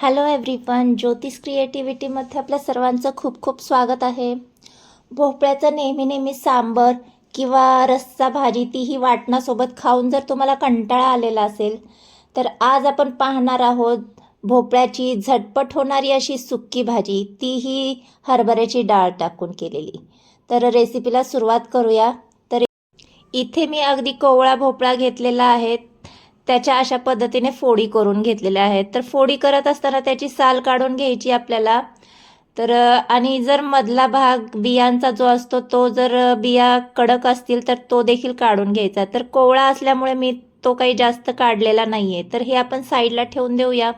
Hello everyone ज्योतिष क्रिएटिव्हिटीमध्ये आपल्या सर्वांचं खूप खूप स्वागत आहे. भोपळ्याचं नेहमी नेहमी सांबर किंवा रस्सा भाजी तीही वाटणासोबत खाऊन जर तुम्हाला कंटाळा आलेला असेल तर आज आपण पाहणार आहोत भोपळ्याची झटपट होणारी अशी सुक्की भाजी. तीही हरभऱ्याची डाळ टाकून केलेली. तर रेसिपीला सुरुवात करूया. तर इथे मी अगदी कोवळा भोपळा घेतलेला आहे. त्याच्या अशा पद्धतीने फोडी करून घेतलेल्या आहेत. तर फोडी करत असताना त्याची साल काढून घ्यायची आपल्याला. तर आणि जर मधला भाग बियांचा जो असतो तो जर बिया कडक असतील तर तो देखील काढून घ्यायचा. तर कोवळा असल्यामुळे मी तो काही जास्त काढलेला नाही आहे तर हे आपण साईडला ठेवून देऊया.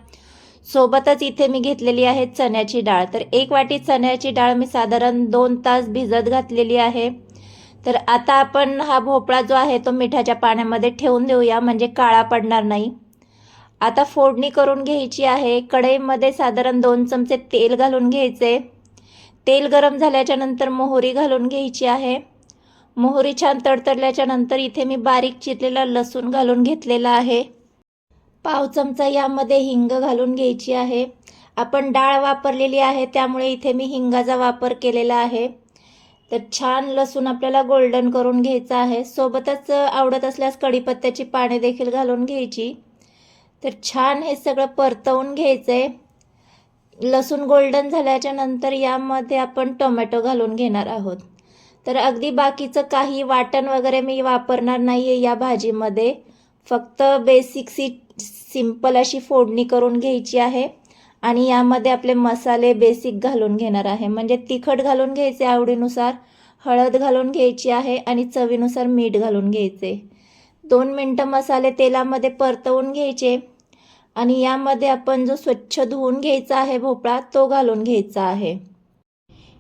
सोबतच इथे मी घेतलेली आहे चण्याची डाळ. तर एक वाटी चण्याची डाळ मी साधारण दोन तास भिजत घातलेली आहे. तर आता आपण हा भोपळा जो आहे तो मिठाच्या पाण्यामध्ये ठेवून देऊया म्हणजे काळा पडणार नाही. आता फोडणी करून घ्यायची आहे. कढईमध्ये साधारण दोन चमचे तेल घालून घ्यायचे. तेल गरम झाल्याच्यानंतर मोहरी घालून घ्यायची आहे. मोहरी छान तडतडल्याच्या नंतर इथे मी बारीक चिरलेला लसूण घालून घेतलेला आहे. पाव चमचा यामध्ये हिंग घालून घ्यायची आहे. आपण डाळ वापरलेली आहे त्यामुळे इथे मी हिंगाचा वापर केलेला आहे. तर छान लसूण आपल्याला गोल्डन करून घ्यायचं आहे. सोबतच आवडत असल्यास कढीपत्त्याची पाने देखील घालून घ्यायची. तर छान हे सगळं परतवून घ्यायचं आहे लसूण गोल्डन झाल्याच्यानंतर यामध्ये आपण टोमॅटो घालून घेणार आहोत. तर अगदी बाकीचं काही वाटण वगैरे मी वापरणार नाही आहे या भाजीमध्ये. फक्त बेसिक सी सिंपल अशी फोडणी करून घ्यायची आहे. आणि यामध्ये आपले मसाले बेसिक घालून घेणार आहे. म्हणजे तिखट घालून घ्यायचे आवडीनुसार हळद घालून घ्यायची आहे आणि चवीनुसार मीठ घालून घ्यायचे. दोन मिनटं मसाले तेलामध्ये परतवून घ्यायचे आणि यामध्ये आपण जो स्वच्छ धुवून घ्यायचा आहे भोपळा तो घालून घ्यायचा आहे.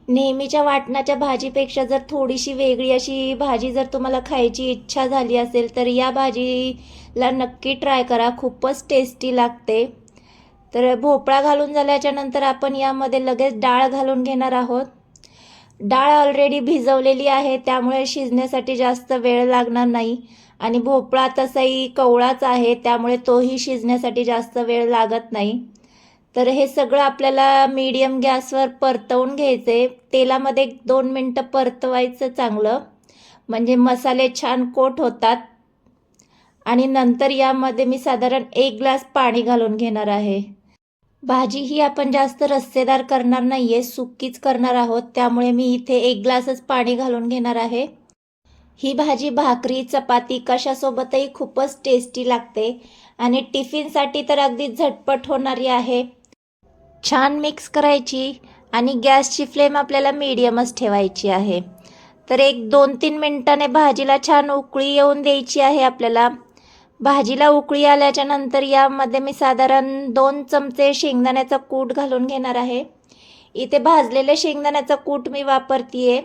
नेहमीच्या वाटणाच्या भाजीपेक्षा जर थोडीशी वेगळी अशी भाजी जर तुम्हाला खायची इच्छा झाली असेल तर या भाजीला नक्की ट्राय करा. खूपच टेस्टी लागते. तर भोपळा घालून झाल्याच्यानंतर आपण यामध्ये लगेच डाळ घालून घेणार आहोत. डाळ ऑलरेडी भिजवलेली आहे त्यामुळे शिजण्यासाठी जास्त वेळ लागणार नाही. आणि भोपळा तसाही कवळाच आहे त्यामुळे तोही शिजण्यासाठी जास्त वेळ लागत नाही. तर हे सगळं आपल्याला मीडियम गॅसवर परतवून घ्यायचे तेलामध्ये एक दोन मिनटं परतवायचं चांगलं. म्हणजे मसाले छान कोट होतात. आणि नंतर यामध्ये मी साधारण एक ग्लास पाणी घालून घेणार आहे. भाजी ही आपण जास्त रस्सेदार करणार नाही आहे सुक्कीच करणार आहोत. त्यामुळे मी इथे एक ग्लासच पाणी घालून घेणार आहे. ही भाजी भाकरी चपाती कशासोबतही खूपच टेस्टी लागते आणि टिफिनसाठी तर अगदी झटपट होणारी आहे. छान मिक्स करायची आणि गॅसची फ्लेम आपल्याला मीडियमच ठेवायची आहे. तर एक दोन तीन मिनटाने भाजीला छान उकळी येऊन द्यायची आहे आपल्याला. भाजीला उकळी आल्याच्यानंतर यामध्ये मी साधारण दोन चमचे शेंगदाण्याचा कूट घालून घेणार आहे. इथे भाजलेले शेंगदाण्याचा कूट मी वापरतीये.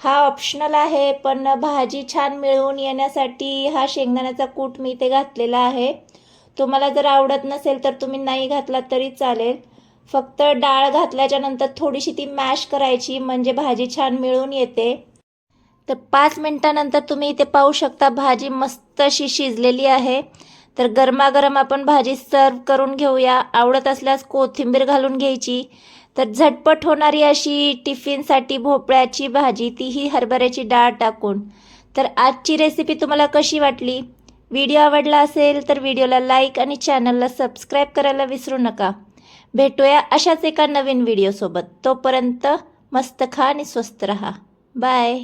हा ऑप्शनल आहे पण भाजी छान मिळवून येण्यासाठी हा शेंगदाण्याचा कूट मी इथे घातलेला आहे. तुम्हाला जर आवडत नसेल तर तुम्ही नाही घातला तरी चालेल. फक्त डाळ घातल्याच्या नंतर थोडीशी ती मॅश करायची म्हणजे भाजी छान मिळून येते. तर पाच मिनटानंतर तुम्ही इथे पाहू शकता भाजी मस्त अशी शिजलेली आहे. तर गरमागरम आपण भाजी सर्व करून घेऊया. आवडत असल्यास कोथिंबीर घालून घ्यायची. तर झटपट होणारी अशी टिफिनसाठी भोपळ्याची भाजी तीही हरभऱ्याची डाळ टाकून. तर आजची रेसिपी तुम्हाला कशी वाटली? व्हिडिओ आवडला असेल तर व्हिडिओला लाईक आणि चॅनलला सबस्क्राईब करायला विसरू नका. भेटूया अशाच एका नवीन व्हिडिओसोबत तोपर्यंत मस्त खा आणि स्वस्त रहा. बाय